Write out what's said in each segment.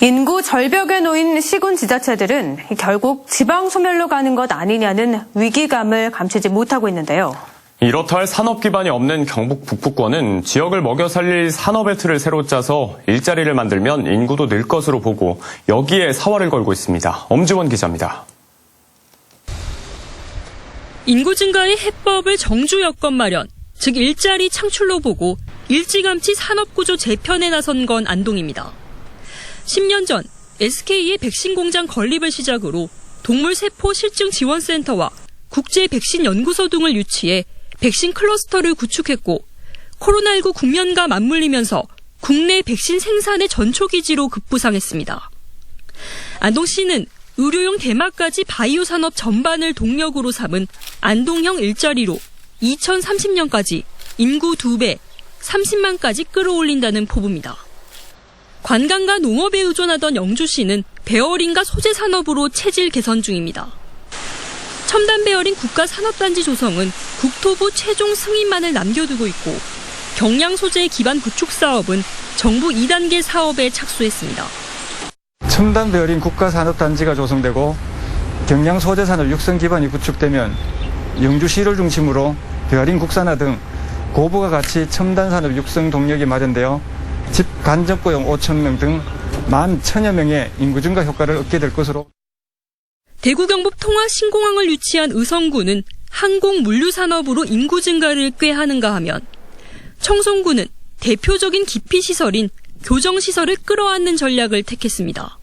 인구 절벽에 놓인 시군 지자체들은 결국 지방 소멸로 가는 것 아니냐는 위기감을 감추지 못하고 있는데요. 이렇다 할 산업 기반이 없는 경북 북부권은 지역을 먹여 살릴 산업의 틀을 새로 짜서 일자리를 만들면 인구도 늘 것으로 보고 여기에 사활을 걸고 있습니다. 엄지원 기자입니다. 인구 증가의 해법을 정주 여건 마련, 즉 일자리 창출로 보고 일찌감치 산업구조 재편에 나선 건 안동입니다. 10년 전 SK의 백신 공장 건립을 시작으로 동물 세포 실증 지원센터와 국제 백신 연구소 등을 유치해 백신 클러스터를 구축했고 코로나19 국면과 맞물리면서 국내 백신 생산의 전초기지로 급부상했습니다. 안동시는 의료용 대마까지 바이오 산업 전반을 동력으로 삼은 안동형 일자리로 2030년까지 인구 2배, 30만까지 끌어올린다는 포부입니다. 관광과 농업에 의존하던 영주시는 베어링과 소재 산업으로 체질 개선 중입니다. 첨단 베어링 국가산업단지 조성은 국토부 최종 승인만을 남겨두고 있고 경량 소재 기반 구축 사업은 정부 2단계 사업에 착수했습니다. 첨단 베어링 국가산업단지가 조성되고 경량 소재 산업 육성 기반이 구축되면 영주시를 중심으로 베어링 국산화 등 고부가 가치 첨단 산업 육성 동력이 마련되어 집 간접 고용 5천 명 등 만 천여 명의 인구 증가 효과를 얻게 될 것으로 대구 경북 통화 신공항을 유치한 의성구는 항공 물류 산업으로 인구 증가를 꾀하는가 하면 청송구는 대표적인 기피 시설인 교정 시설을 끌어안는 전략을 택했습니다.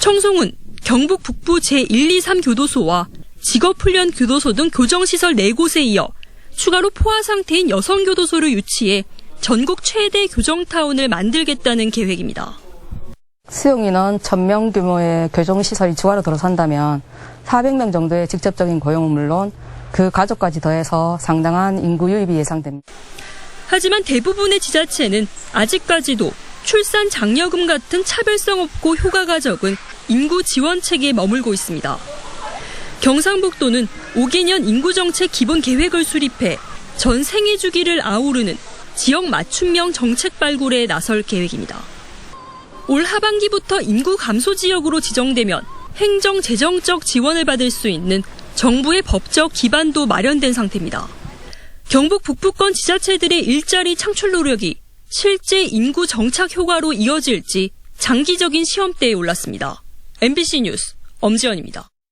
청송은 경북 북부 제1, 2, 3 교도소와 직업훈련 교도소 등 교정 시설 4곳에 이어 추가로 포화 상태인 여성 교도소를 유치해 전국 최대 교정타운을 만들겠다는 계획입니다. 수용인원 1000명 규모의 교정시설이 추가로 들어선다면 400명 정도의 직접적인 고용은 물론 그 가족까지 더해서 상당한 인구 유입이 예상됩니다. 하지만 대부분의 지자체는 아직까지도 출산 장려금 같은 차별성 없고 효과가 적은 인구 지원 체계에 머물고 있습니다. 경상북도는 5개년 인구정책 기본 계획을 수립해 전 생애 주기를 아우르는 지역 맞춤형 정책 발굴에 나설 계획입니다. 올 하반기부터 인구 감소 지역으로 지정되면 행정 재정적 지원을 받을 수 있는 정부의 법적 기반도 마련된 상태입니다. 경북 북부권 지자체들의 일자리 창출 노력이 실제 인구 정착 효과로 이어질지 장기적인 시험대에 올랐습니다. MBC 뉴스 엄지연입니다.